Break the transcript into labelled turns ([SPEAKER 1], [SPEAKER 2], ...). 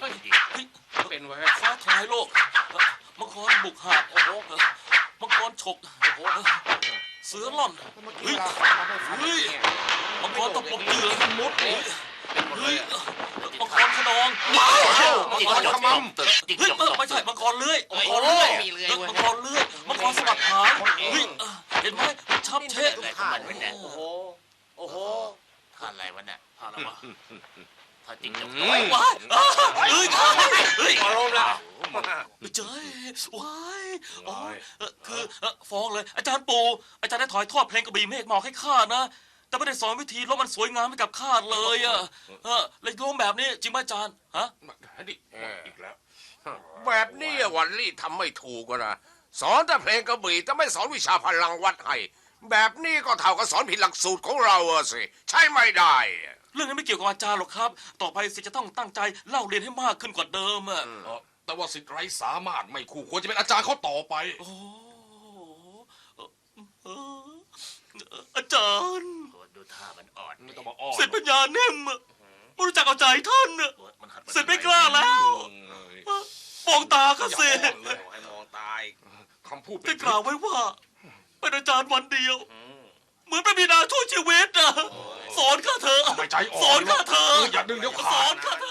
[SPEAKER 1] เฮ้ย
[SPEAKER 2] ดี
[SPEAKER 1] เฮ้ย
[SPEAKER 3] เป็นไว้
[SPEAKER 1] ฟ้าทลายโลกมังกรบุกหาโอ้โหเออมังกรฉกโอ้โหเออเสือล่อน
[SPEAKER 3] เมื่อกี้เราทำให้ย
[SPEAKER 1] มังกรตะปบเหยื่อมุดเฮ้ย
[SPEAKER 3] เฮ้ย
[SPEAKER 1] มังกรขนอง
[SPEAKER 2] ว้าว
[SPEAKER 1] มัง
[SPEAKER 2] ก
[SPEAKER 1] รขม
[SPEAKER 2] ตกตึกจิก
[SPEAKER 1] เฮ้ยเอ
[SPEAKER 2] ต
[SPEAKER 1] อไม่ใช่มังกรเลื้อยมังกรเลื้อย
[SPEAKER 3] มั
[SPEAKER 1] งกรเลื้อยมังกรสวัสดหางเฮ้ยเห็นไหมชับเชะ
[SPEAKER 2] อะไรของมันวะเนี่ย
[SPEAKER 3] โอ้โหโอ้โห
[SPEAKER 2] ท่าอะไรวะเนี่ย
[SPEAKER 1] ผ่านแล้ววะ
[SPEAKER 2] ท่าจิกจก
[SPEAKER 3] อื
[SPEAKER 2] ต
[SPEAKER 3] ม
[SPEAKER 2] ก
[SPEAKER 1] ว้ายอ้าวเฮ้ยเฮ้ย
[SPEAKER 3] อารมณ์ละ
[SPEAKER 1] เจ้ยว้ายอ๋อเอ่อคือเอ่อฟ้องเลย อาจารย์ปู่อาจารย์ได้ถอยทอดเพลงกระบี่เมฆหมอกให้ข้านะแต่ไม่ได้สอนวิธีลบมันสวยงามให้กับข้าเลยอะเออเลยล้มแบบนี้จริงไหมอาจารย์ฮะ
[SPEAKER 4] ดิอีกแล้ว
[SPEAKER 3] แบบนี้อะวันลี่ทำไม่ถูกอะนะสอนแต่เพลงกระบี่แต่ไม่สอนวิชาพลังวัดให้ แบบนี้ก็เท่ากับสอนผิดหลักสูตรของเราอะสิ ใช่ไม่ได้อะ
[SPEAKER 1] เรื่องนี้ไม่เกี่ยวกับอาจารย์หรอกครับ ต่อไปสิจะต้องตั้งใจเล่าเรียนให้มากขึ้นกว่าเดิมอะ
[SPEAKER 4] เออแต่ว่าสิทธิ์ไร้สามารถไม่คู่ควรจะเป็นอาจารย์เขาต่อไป
[SPEAKER 1] โอ้โหเอ่อเอ่ออาจารย์
[SPEAKER 2] โหดูท่ามันอ่อน
[SPEAKER 4] ไม่ต้องมาอ้อน
[SPEAKER 1] เสร็จปัญญาเน่มอะไม่รู้จักเอาใจท่านอะ
[SPEAKER 2] โหมันหัด
[SPEAKER 1] เสร็จไม่กล้าแล้ว มองตาก็เสร็จ
[SPEAKER 4] เลย
[SPEAKER 3] ให้มองตาย
[SPEAKER 4] คำพูดเป็
[SPEAKER 1] ได้
[SPEAKER 4] น
[SPEAKER 1] กล่าวไว้ว่า เป็นอาจารย์วันเดียว เหมือนเป็นบิดาช่วยชีวิตอะสอนข้าเถอะ
[SPEAKER 4] ทำไมใจอ่อน
[SPEAKER 1] สอนข้าเถอะ
[SPEAKER 4] อย่าดึงเดี๋ยวขา
[SPEAKER 1] สอ
[SPEAKER 4] ด
[SPEAKER 1] นข้าเถ